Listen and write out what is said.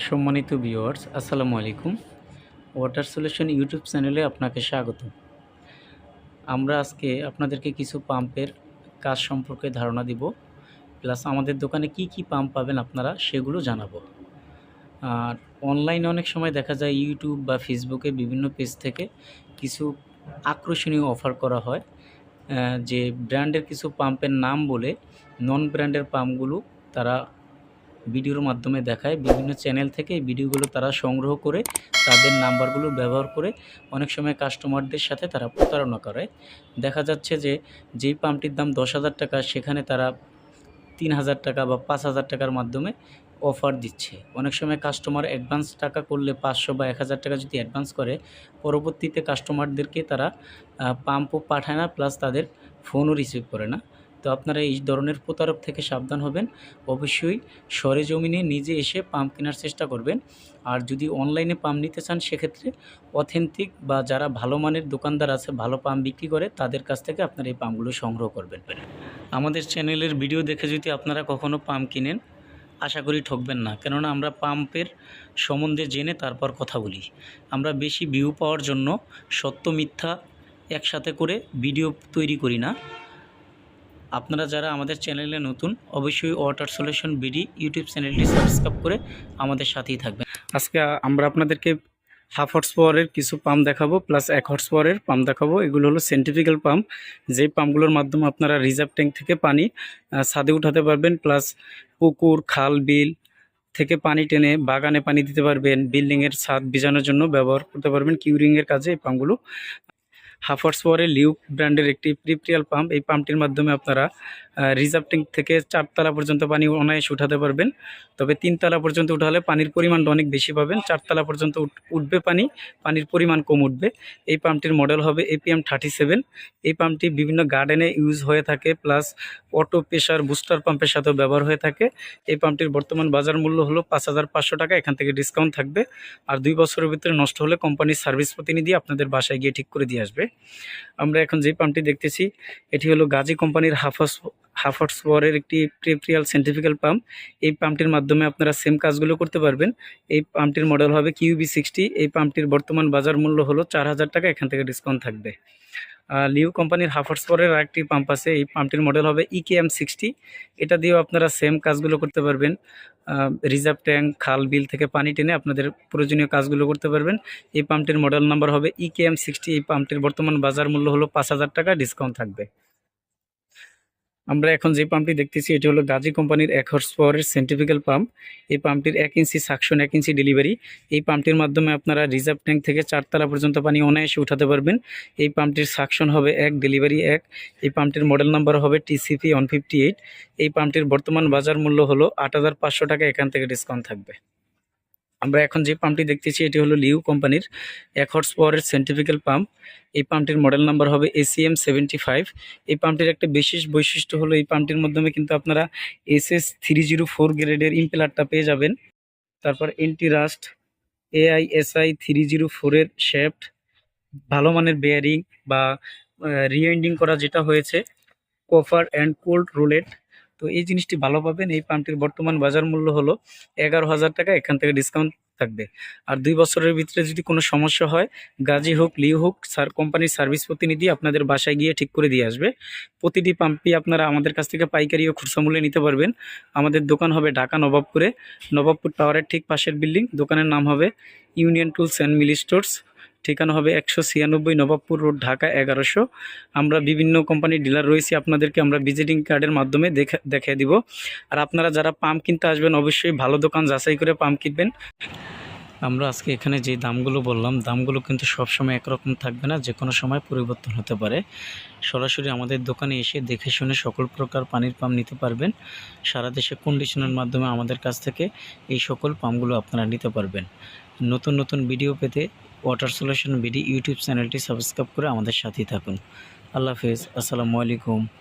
সম্মানিত ভিউয়ার্স, আসসালামু আলাইকুম। ওয়াটার সলিউশন ইউটিউব চ্যানেলে আপনাকে স্বাগত আমরা আজকে আপনাদেরকে কিছু পাম্পের কাজ সম্পর্কে ধারণা দিব, প্লাস আমাদের দোকানে কি কি পাম্প পাবেন আপনারা সেগুলো জানাব। আর অনলাইনে অনেক সময় দেখা যায় ইউটিউব বা ফেসবুকে বিভিন্ন পেজ থেকে কিছু আকর্ষণীয় অফার করা হয় যে ব্র্যান্ডের কিছু পাম্পের নাম বলে নন ব্র্যান্ডের পাম্পগুলো তারা ভিডিওর মাধ্যমে দেখায়। বিভিন্ন চ্যানেল থেকে ভিডিওগুলো তারা সংগ্রহ করে, তাদের নাম্বারগুলো ব্যবহার করে অনেক সময় কাস্টমারদের সাথে তারা প্রতারণা করে। দেখা যাচ্ছে যে, যেই পাম্পটির দাম দশ হাজার টাকা, সেখানে তারা তিন হাজার টাকা বা পাঁচ হাজার টাকার মাধ্যমে অফার দিচ্ছে। অনেক সময় কাস্টমার অ্যাডভান্স টাকা করলে পাঁচশো বা এক হাজার টাকা যদি অ্যাডভান্স করে, পরবর্তীতে কাস্টমারদেরকে তারা পাম্পও পাঠায় না প্লাস তাদের ফোনও রিসিভ করে না। তো আপনারা এই ধরনের প্রতারক থেকে সাবধান হবেন। অবশ্যই সরেজমিনে নিজে এসে পাম্প কেনার চেষ্টা করবেন। আর যদি অনলাইনে পাম্প নিতে চান, সেক্ষেত্রে অথেন্টিক বা যারা ভালো মানের দোকানদার আছে, ভালো পাম্প বিক্রি করে, তাদের কাছ থেকে আপনারা এই পাম্পগুলো সংগ্রহ করবেন। আমাদের চ্যানেলের ভিডিও দেখে যদি আপনারা কখনও পাম্প কিনেন, আশা করি ঠকবেন না। কেননা আমরা পাম্পের সম্বন্ধে জেনে তারপর কথা বলি। আমরা বেশি ভিউ পাওয়ার জন্য সত্য মিথ্যা একসাথে করে ভিডিও তৈরি করি না। আপনারা যারা আমাদের চ্যানেলে নতুন, অবশ্যই ওয়াটার সলিউশন বিডি ইউটিউব চ্যানেলটি সাবস্ক্রাইব করে আমাদের সাথেই থাকবেন। আজকে আমরা আপনাদেরকে হাফ হর্স পাওয়ারের কিছু পাম্প দেখাবো প্লাস এক হর্স পাওয়ারের পাম্প দেখাবো। এগুলো হলো সেন্টিফিক্যাল পাম্প যেই পাম্পগুলোর মাধ্যমে আপনারা রিজার্ভ ট্যাঙ্ক থেকে পানি ছাদে উঠাতে পারবেন প্লাস পুকুর, খাল, বিল থেকে পানি টেনে বাগানে পানি দিতে পারবেন বিল্ডিংয়ের ছাদ ভিজানোর জন্য ব্যবহার করতে পারবেন কিউরিংয়ের কাজে এই পাম্পগুলো হাফার্স পাওয়ারে লিউক ব্র্যান্ডের একটি প্রিপ্রিয়াল পাম্প এই পাম্পটির মাধ্যমে আপনারা রিজার্ভ ট্যাঙ্ক থেকে চারতলা পর্যন্ত পানি অনায়াসে উঠাতে পারবেন। তবে তিনতলা পর্যন্ত উঠালে পানির পরিমাণটা অনেক বেশি পাবেন। চারতলা পর্যন্ত উঠ- উঠবে পানি, পানির পরিমাণ কম উঠবে। এই পাম্পটির মডেল হবে এপিএম থার্টি সেভেন এই পাম্পটি বিভিন্ন গার্ডেনে ইউজ হয়ে থাকে প্লাস অটো প্রেশার বুস্টার পাম্পের সাথেও ব্যবহার হয়ে থাকে। এই পাম্পটির বর্তমান বাজার মূল্য হলো পাঁচ হাজার পাঁচশো টাকা, এখান থেকে ডিসকাউন্ট থাকবে। আর দুই বছরের ভিতরে নষ্ট হলে কোম্পানির সার্ভিস প্রতিনিধি আপনাদের বাসায় গিয়ে ঠিক করে দিয়ে আসবে। আমরা এখন যে পাম্পটি দেখতেছি, এটি হলো গাজী কোম্পানির হাফাস হাফার্স পাওয়ারের একটি প্রিপ্রিয়াল সেন্টিফিক্যাল পাম্প এই পাম্পটির মাধ্যমে আপনারা সেম কাজগুলো করতে পারবেন। এই পাম্পটির মডেল হবে কিউবি সিক্সটি এই পাম্পটির বর্তমান বাজার মূল্য হলো চার হাজার টাকা, এখান থেকে ডিসকাউন্ট থাকবে। লিউ কোম্পানির হাফার্স পাওয়ারের আরেকটি পাম্প আছে, এই পাম্পটির মডেল হবে E ইকেএম সিক্সটি এটা দিয়েও আপনারা সেম কাজগুলো করতে পারবেন। রিজার্ভ ট্যাঙ্ক খাল, বিল থেকে পানি টেনে আপনাদের প্রয়োজনীয় কাজগুলো করতে পারবেন। এই পাম্পটির মডেল নাম্বার হবে E ইকেএম সিক্সটি এই পাম্পটির বর্তমান বাজার মূল্য হলো পাঁচ হাজার টাকা ডিসকাউন্ট থাকবে। আমরা এখন যে পাম্পটি দেখতেছি, এটি হলো গাজী কোম্পানির এক হর্স পাওয়ারের সেন্টিফিক্যাল পাম্প এই পাম্পটির এক ইঞ্চি সাকশন এক ইঞ্চি ডেলিভারি এই পাম্পটির মাধ্যমে আপনারা রিজার্ভ ট্যাঙ্ক থেকে চারতলা পর্যন্ত পানি অনায়াসে উঠাতে পারবেন। এই পাম্পটির সাকশন হবে এক ডেলিভারি এক। এই পাম্পটির মডেল নাম্বার হবে টিসিপি ওয়ান ফিফটি এইট এই পাম্পটির বর্তমান বাজার মূল্য হলো আট হাজার পাঁচশো টাকা, এখান থেকে ডিসকাউন্ট থাকবে। আমরা এখন যে পাম্পটি দেখতেছি, এটি হলো লিউ কোম্পানির এক হর্স পাওয়ারের সেন্টিফিক্যাল পাম্প এই পাম্পটির মডেল নাম্বার হবে এসিএম সেভেন্টি ফাইভ এই পাম্পটির একটা বিশেষ বৈশিষ্ট্য হলো, এই পাম্পটির মাধ্যমে কিন্তু আপনারা S S three zero four গ্রেডের ইম্পেলারটা পেয়ে যাবেন। তারপর anti rust AI SI three zero ফোরের শেফট ভালো মানের বেয়ারিং বা রিএন্ডিং করা যেটা হয়েছে কফার অ্যান্ড কোল্ড রোলেট তো এই জিনিসটি ভালো পাবেন। এই পাম্পটির বর্তমান বাজার মূল্য হলো এগারো হাজার টাকা, এখান থেকে ডিসকাউন্ট থাকবে। আর দুই বছরের ভিতরে যদি কোনো সমস্যা হয়, গাজী হোক, লিউ হোক স্যার কোম্পানির সার্ভিস প্রতিনিধি আপনাদের বাসায় গিয়ে ঠিক করে দিয়ে আসবে। প্রতিটি পাম্পই আপনারা আমাদের কাছ থেকে পাইকারি ও খুচরা মূল্যে নিতে পারবেন। আমাদের দোকান হবে ঢাকা নবাবপুরে। নবাবপুর টাওয়ারের ঠিক পাশের বিল্ডিং। দোকানের নাম হবে union tools and mill stores. ঠিকানা হবে একশো ছিয়ানব্বই নবাবপুর রোড, ঢাকা এগারোশো। আমরা বিভিন্ন কোম্পানির ডিলার রয়েছি, আপনাদেরকে আমরা ভিজিটিং কার্ডের মাধ্যমে দেখে, দেখিয়ে দিব। আর আপনারা যারা পাম্প কিনতে আসবেন, অবশ্যই ভালো দোকান যাচাই করে পাম্প কিনবেন। আমরা আজকে এখানে যে দামগুলো বললাম, দামগুলো কিন্তু সবসময় একরকম থাকবে না যে কোনো সময় পরিবর্তন হতে পারে। সরাসরি আমাদের দোকানে এসে দেখে শুনে সকল প্রকার পানির পাম্প নিতে পারবেন। সারা দেশে কন্ডিশনের মাধ্যমে আমাদের কাছ থেকে এই সকল পাম্পগুলো আপনারা নিতে পারবেন। নতুন নতুন ভিডিও পেতে ওয়াটার সলিউশন বিডি ইউটিউব চ্যানেলটি সাবস্ক্রাইব করে আমাদের সাথেই থাকুন। আল্লাহ হাফেজ। আসসালামু আলাইকুম।